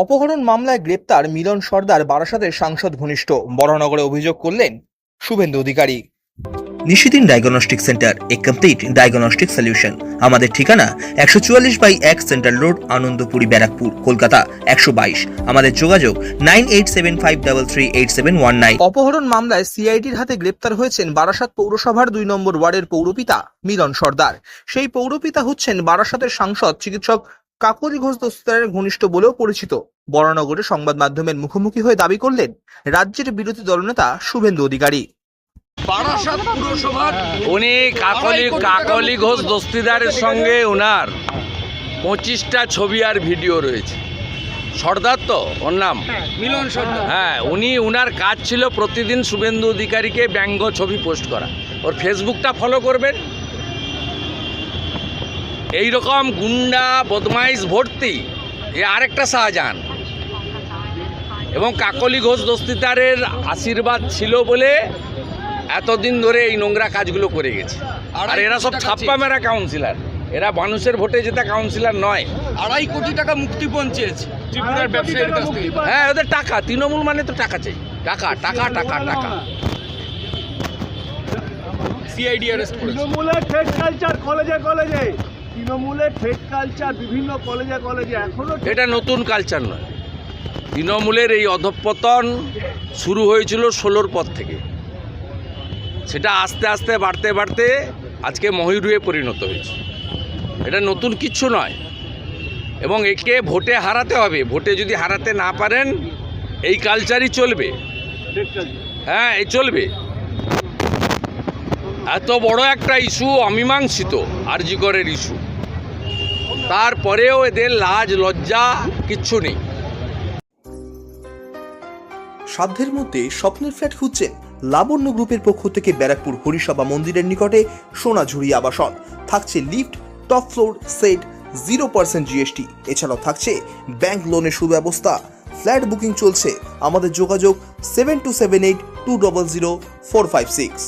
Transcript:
অপহরণ মামলায় গ্রেপ্তার মিলন সর্দার বারাসাতের সাংসদ ঘনিষ্ঠ। বড়নগরে অভিযোগ করলেন Suvendu Adhikari. Nishidin diagnostic centre a complete diagnostic solution. আমাদের ঠিকানা একশো চুয়াল্লিশ বাই এক সেন্ট্রাল রোড আনন্দপুরি ব্যারাকপুর কলকাতা একশো বাইশ। আমাদের যোগাযোগ nine eight seven five double three eight seven one nine. অপহরণ মামলায় সিআইডির হাতে গ্রেপ্তার হয়েছেন বারাসাত পৌরসভার দুই নম্বর ওয়ার্ডের পৌরপিতা মিলন সর্দার। সেই পৌরপিতা হচ্ছেন বারাসাতের সাংসদ চিকিৎসক কাকলি ঘোষ দস্তিদারের ঘনিষ্ঠ বলেও পরিচিত। বরানগরে সংবাদ মাধ্যমের মুখোমুখি হয়ে দাবি করলেন রাজ্যের বিরোধী দলনেতা শুভেন্দু অধিকারী। বারাসাত পুরসভার উনি কাকলি কাকলি ঘোষ দস্তিদারের সঙ্গে ওনার পঁচিশটা ছবি আর ভিডিও রয়েছে। সর্দার তো ওর নাম? মিলন সর্দার। হ্যাঁ উনি উনার কাজ ছিল প্রতিদিন শুভেন্দু অধিকারীকে ব্যঙ্গ ছবি পোস্ট করা। ওর ফেসবুকটা ফলো করবেন এই রকম গুন্ডা বদমাইশ ভর্তি এ আরেকটা শাহজাহান। এবং কাকলি ঘোষ দস্তিদারের আশীর্বাদ ছিল বলে এতদিন ধরে এই নোংরা কাজগুলো করে গেছে। আর এরা সব ছাপ্পা মেরা কাউন্সিলর। এরা মানুষের ভোটে যেটা কাউন্সিলর নয়। আড়াই কোটি টাকা মুক্তিপণ চেয়েছে ত্রিপুরার ব্যবসায়ীর কাছ থেকে। হ্যাঁ ওদের টাকা তৃণমূল মানে তো টাকা চাই। টাকা টাকা টাকা টাকা। সিআইডি অ্যারেস্ট করেছে। তৃণমূলের ঠেট কালচার কলেজে কলেজে। তৃণমূলের ঠেট কালচার বিভিন্ন কলেজে কলেজে এখনও এটা নতুন কালচার নয়। তৃণমূলের এই অধঃপতন শুরু হয়েছিল ষোলোর পর থেকে। সেটা আস্তে আস্তে বাড়তে বাড়তে আজকে মহিরুয়ে পরিণত হয়েছে। এটা নতুন কিচ্ছু নয়। এবং একে ভোটে হারাতে হবে। ভোটে যদি হারাতে না পারেন এই কালচারই চলবে। হ্যাঁ এই চলবে। এত বড় একটা ইস্যু অমীমাংসিত আরজিকরের ইস্যু তারপরেও এদের লাজ, লজ্জা কিচ্ছু নেই। সাধ্যের মধ্যে স্বপ্নের ফ্ল্যাট খুঁজছেন লাবণ্য গ্রুপের পক্ষ থেকে ব্যারাকপুর হরিসভা মন্দিরের নিকটে সোনাঝুরি আবাসন। থাকছে lift, top floor, set, zero percent GST. এছাড়াও থাকছে ব্যাংক লোনের সুব্যবস্থা। ফ্ল্যাট বুকিং চলছে। আমাদের যোগাযোগ seven two seven eight two double zero four five six.